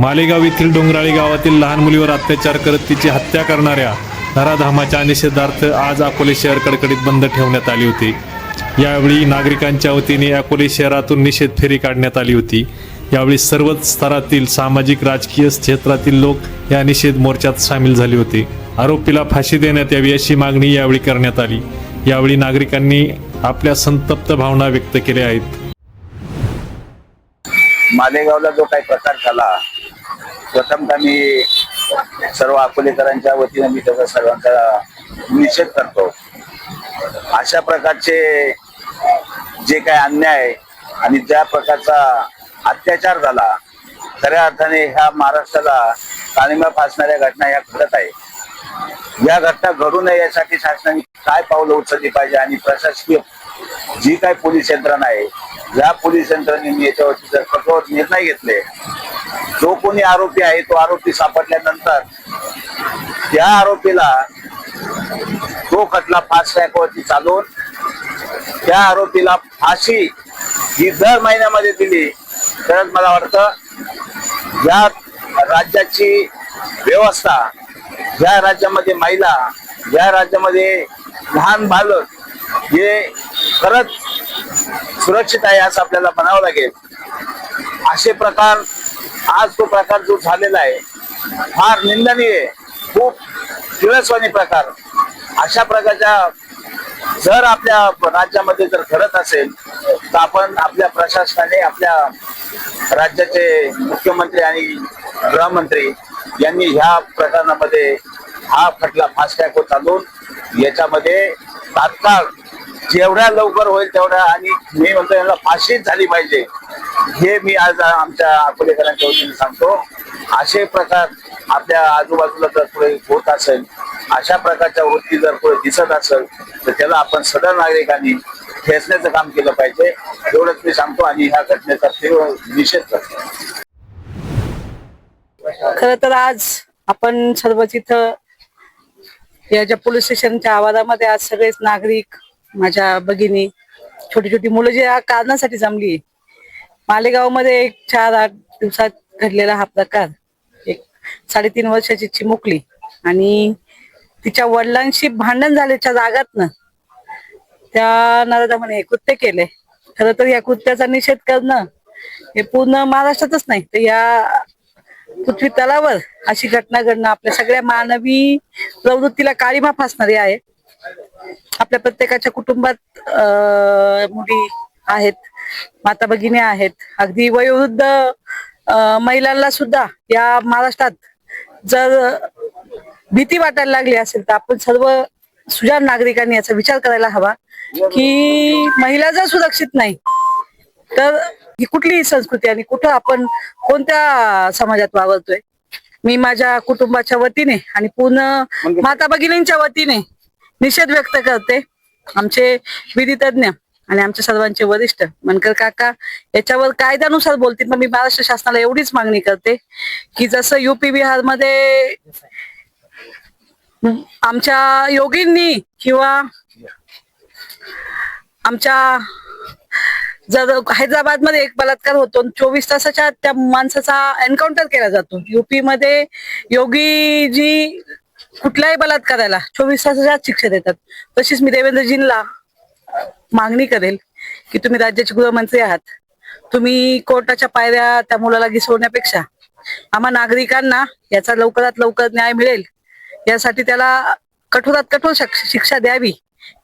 मालेगाव येथील डोंगराळी गावातील लहान मुलीवर अत्याचार करत तिची हत्या करणाऱ्या नराधामाच्या निषेधार्थ आज अकोले शहर कडकडीत बंद ठेवण्यात आली होती. यावेळी नागरिकांच्या वतीने अकोले शहरातून निषेध फेरी काढण्यात आली होती. यावेळी सर्वच स्तरातील सामाजिक राजकीय क्षेत्रातील लोक या निषेध मोर्चात सामील झाले होते. आरोपीला फाशी देण्यात यावी अशी मागणी यावेळी करण्यात आली. यावेळी नागरिकांनी आपल्या संतप्त भावना व्यक्त केल्या आहेत. मालेगावला जो काही प्रकार झाला प्रथमतः मी सर्व अकोलेकरांच्या वतीने मी त्याचा सर्वांचा निषेध करतो. अशा प्रकारचे जे काय अन्याय आणि ज्या प्रकारचा अत्याचार झाला खऱ्या अर्थाने ह्या महाराष्ट्राला काळिमा फासणाऱ्या घटना ह्या घडत आहे या घटना घडू नये यासाठी शासनाने काय पावलं उचलली पाहिजे आणि प्रशासकीय जी काय पोलीस यंत्रणा आहे या पोलीस यंत्रणेने याच्यावरती जर कठोर निर्णय घेतले जो कोणी आरोपी आहे तो आरोपी सापडल्यानंतर त्या आरोपीला तो खटला फास्ट ट्रॅकवरती चालवून त्या आरोपीला फाशी ही दर महिन्यामध्ये दिली. तरच मला वाटतं या राज्याची व्यवस्था या राज्यामध्ये महिला या राज्यामध्ये लहान बालक हे खरंच सुरक्षित आहे असं आपल्याला म्हणावं लागेल. असे प्रकार आज तो प्रकार जो झालेला आहे फार निंदनीय आहे. खूप किळसवानी प्रकार अशा प्रकारच्या जर आपल्या राज्यामध्ये जर घडत असेल तर आपण आपल्या प्रशासनाने आपल्या राज्याचे मुख्यमंत्री आणि गृहमंत्री यांनी ह्या प्रकरणामध्ये हा खटला फास्ट ट्रॅक चालवून याच्यामध्ये तात्काळ जेवढ्या लवकर होईल तेवढ्या आणि मी म्हणतो यांना फाशीच झाली पाहिजे हे मी आज आमच्या अकोलेकरांच्या वतीने सांगतो. असे प्रकार आपल्या आजूबाजूला जर पुढे होत असेल अशा प्रकारच्या वृत्ती जर पुढे दिसत असेल तर त्याला आपण सदर नागरिकांनी ठेचण्याचं काम केलं पाहिजे. एवढंच मी सांगतो आणि ह्या घटनेचा तीव्र निषेध करतो. खर तर आज आपण सर्व तिथं या ज्या पोलीस स्टेशनच्या आवाजामध्ये आज सगळेच नागरिक माझ्या भगिनी छोटी छोटी मुलं जे या कारणासाठी जमली मालेगावमध्ये एक चार आठ दिवसात घडलेला हा प्रकार. एक साडेतीन वर्षाची चिमुकली आणि तिच्या वडिलांशी भांडण झाल्याच्या जागातनं त्या नराधामाने हे कृत्य केले. खर तर या कृत्याचा निषेध करणं हे पूर्ण महाराष्ट्रातच नाही तर या पृथ्वी तलावर अशी घटना घडणं आपल्या सगळ्या मानवी प्रवृत्तीला काळीमा फासणारी आहे. आपल्या प्रत्येकाच्या कुटुंबात अं, मुली आहेत माता भगिनी आहेत. अगदी वयोवृद्ध महिलांना सुद्धा या महाराष्ट्रात जर भीती वाटायला लागली असेल तर आपण सर्व सुजाण नागरिकांनी याचा विचार करायला हवा की महिला जर सुरक्षित नाही तर ही कुठली संस्कृती आणि कुठं आपण कोणत्या समाजात वावरतोय? मी माझ्या कुटुंबाच्या वतीने आणि पूर्ण माता भगिनींच्या वतीने निषेध व्यक्त करते. आमचे विधी तज्ञ आणि आमच्या सर्वांचे वरिष्ठ मनकर काका याच्यावर कायद्यानुसार बोलतील. मग मी महाराष्ट्र शासनाला एवढीच मागणी करते की जसं युपी बिहारमध्ये आमच्या योगींनी किंवा आमच्या जर हैदराबादमध्ये एक बलात्कार होतो चोवीस तासाच्या त्या माणसाचा एन्काउंटर केला जातो. युपी मध्ये योगीजी कुठल्याही बलात्काराला चोवीस तासाच्या शिक्षा देतात. तशीच मी देवेंद्रजींना मागणी करेल की तुम्ही राज्याचे गृहमंत्री आहात. तुम्ही कोर्टाच्या पायऱ्या त्या मुलाला घिसवण्यापेक्षा आम्हा नागरिकांना याचा लवकरात लवकर न्याय मिळेल. यासाठी त्याला कठोरात कठोर शिक्षा द्यावी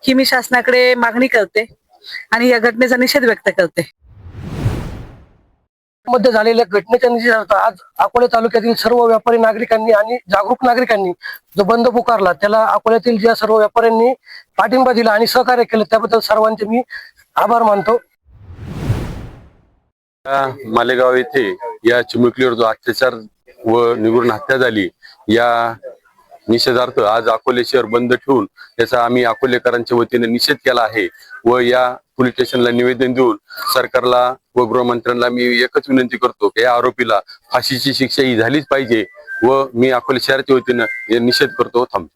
ही मी शासनाकडे मागणी करते आणि या घटनेचा निषेध व्यक्त करते. मध्ये झालेल्या घटनेच्या निषेधार्थ आज अकोले तालुक्यातील सर्व व्यापारी नागरिकांनी आणि जागरूक नागरिकांनी जो बंद पुकारला त्याला अकोल्यातील ज्या सर्व व्यापाऱ्यांनी पाठिंबा दिला आणि सहकार्य केलं त्याबद्दल सर्वांचे मी आभार मानतो. मालेगाव येथे या चिमुकलीवर जो अत्याचार व निगुण हत्या झाली या निषेधार्थ आज अकोले शहर बंद ठेवून त्याचा आम्ही अकोलेकरांच्या वतीने निषेध केला आहे व या पोलीस स्टेशनला निवेदन देऊन सरकारला व गृहमंत्र्यांना मी एकच विनंती करतो की या आरोपीला फाशीची शिक्षा ही झालीच पाहिजे व मी अकोले शहराच्या वतीनं हे निषेध करतो. थांब.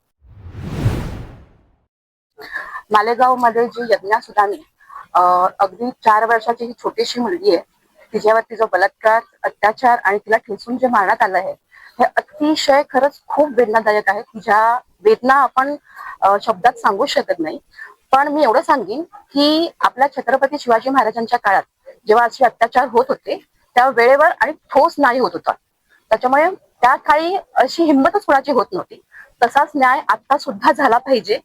मालेगावमध्ये जी यज्ञा सुदाने अगदी चार वर्षाची ही छोटीशी मुलगी आहे तिच्यावरती जो बलात्कार अत्याचार आणि तिला ठेचून जे मारण्यात आलं आहे हे अतिशय खरंच खूप वेदनादायक आहे. तिच्या वेदना आपण शब्दात सांगू शकत नाही. पण मी एवढं सांगेन की आपल्या छत्रपती शिवाजी महाराजांच्या काळात जेव्हा असे अत्याचार होत होते त्या वेळेवर आणि ठोस न्याय होत होता. त्याच्यामुळे त्या काळी अशी हिंमतच कुणाची होत नव्हती. तसाच न्याय आता सुद्धा झाला पाहिजे.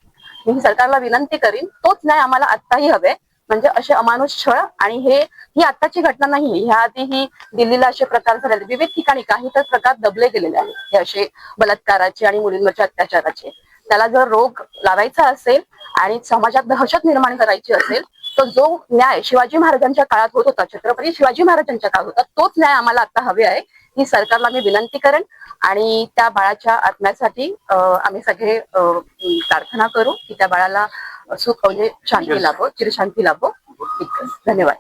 मी सरकारला विनंती करीन तोच न्याय आम्हाला आत्ताही हवे. म्हणजे असे अमानुष छळ आणि हे ही आत्ताची घटना नाही ह्या आधीही दिल्लीला असे प्रकार झालेले विविध ठिकाणी काही तर प्रकार दबले गेलेले आहेत. हे असे बलात्काराचे आणि मुलींवरच्या अत्याचाराचे. त्याला जर रोग लावायचा असेल आणि समाजात दहशत निर्माण करायची असेल तर जो न्याय शिवाजी महाराजांच्या काळात होत होता छत्रपती शिवाजी महाराजांच्या काळात होता तोच न्याय आम्हाला आता हवे आहे. ही सरकारला मी विनंती करेन आणि त्या बाळाच्या आत्म्यासाठी आम्ही सगळे प्रार्थना करू की त्या बाळाला सुख म्हणजे शांती लाभो चिरशांती लाभो. धन्यवाद.